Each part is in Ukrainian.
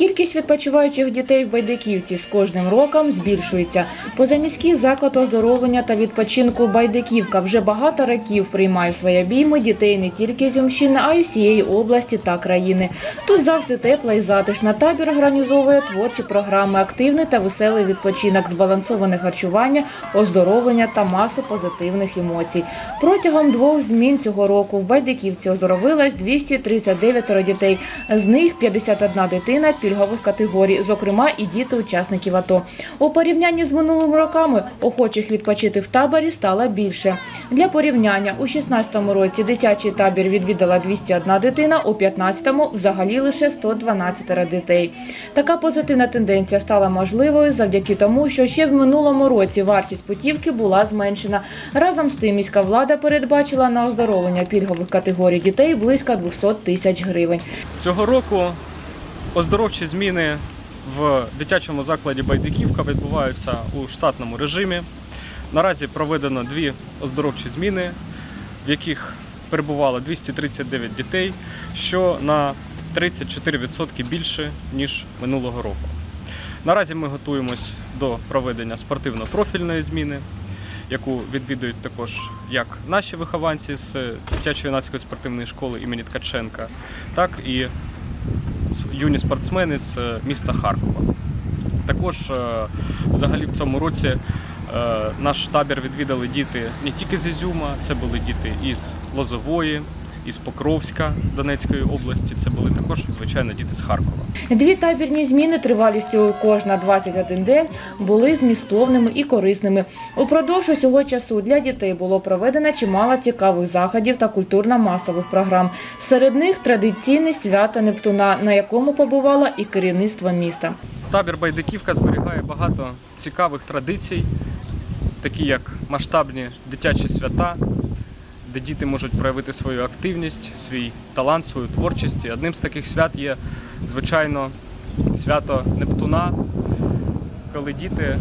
Кількість відпочиваючих дітей в Байдиківці з кожним роком збільшується. Позаміський заклад оздоровлення та відпочинку Байдиківка вже багато років приймає в свої обійми дітей не тільки з Юмщини, а й усієї області та країни. Тут завжди тепла і затишна. Табір організовує творчі програми, активний та веселий відпочинок, збалансоване харчування, оздоровлення та масу позитивних емоцій. Протягом двох змін цього року в Байдиківці оздоровилось 239 дітей. З них 51 дитина пільгових категорій, зокрема і діти учасників АТО. У порівнянні з минулими роками охочих відпочити в таборі стало більше. Для порівняння у 16-му році дитячий табір відвідала 201 дитина, у 15-му взагалі лише 112 дітей. Така позитивна тенденція стала можливою завдяки тому, що ще в минулому році вартість путівки була зменшена. Разом з тим міська влада передбачила на оздоровлення пільгових категорій дітей близько 200 тисяч гривень. Цього року оздоровчі зміни в дитячому закладі Байдиківка відбуваються у штатному режимі. Наразі проведено дві оздоровчі зміни, в яких перебувало 239 дітей, що на 34% більше, ніж минулого року. Наразі ми готуємось до проведення спортивно-профільної зміни, яку відвідують також як наші вихованці з дитячої юнацької спортивної школи імені Ткаченка, так і юні спортсмени з е, міста Харкова. Також е, взагалі в цьому році е, наш табір відвідали діти не тільки з Ізюма, це були діти із Лозової, із Покровська Донецької області. Це були також, звичайно, діти з Харкова. Дві табірні зміни тривалістю кожна 21 день були змістовними і корисними. Упродовж усього часу для дітей було проведено чимало цікавих заходів та культурно-масових програм. Серед них традиційне свято Нептуна, на якому побувало і керівництво міста. Табір Байдиківка зберігає багато цікавих традицій, такі як масштабні дитячі свята, де діти можуть проявити свою активність, свій талант, свою творчість. І одним з таких свят є, звичайно, свято Нептуна, коли діти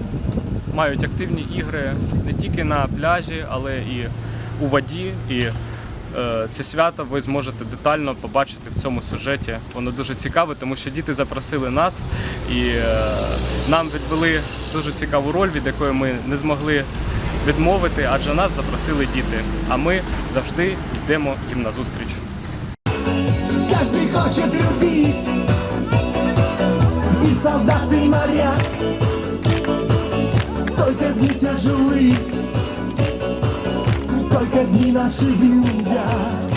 мають активні ігри не тільки на пляжі, але і у воді. І е, це свято ви зможете детально побачити в цьому сюжеті. Воно дуже цікаве, тому що діти запросили нас і е, нам відвели дуже цікаву роль, від якої ми не змогли відмовити, адже нас запросили діти. А ми завжди йдемо їм на зустріч. хоче любить і солдат, і моряк Только дні тяжелі, тільки дні наші вилдят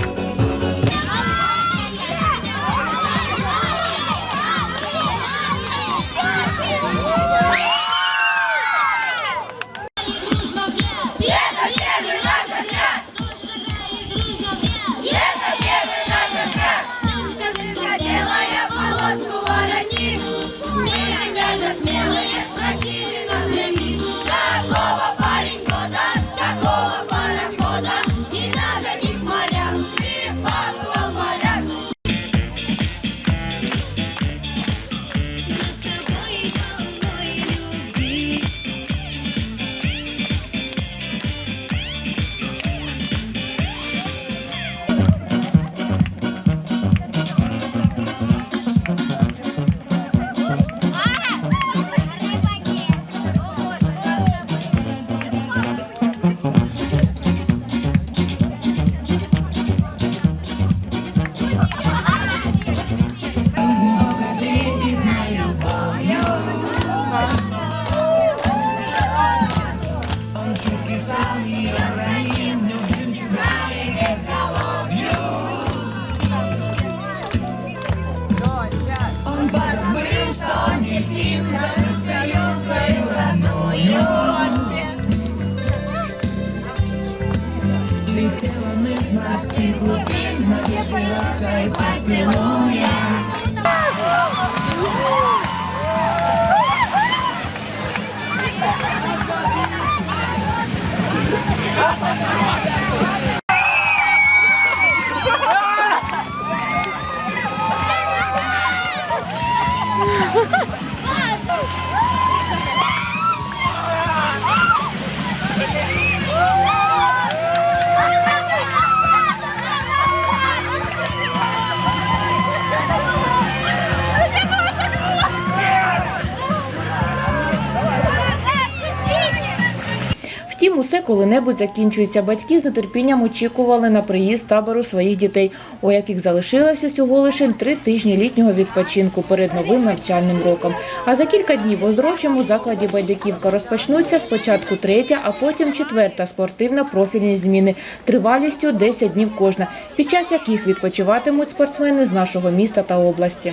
усе коли-небудь закінчується. Батьки з нетерпінням очікували на приїзд табору своїх дітей, у яких залишилося всього лише три тижні літнього відпочинку перед новим навчальним роком. А за кілька днів в оздоровчому закладі Байдиківка розпочнуться спочатку третя, а потім четверта спортивна профільні зміни тривалістю 10 днів кожна, під час яких відпочиватимуть спортсмени з нашого міста та області.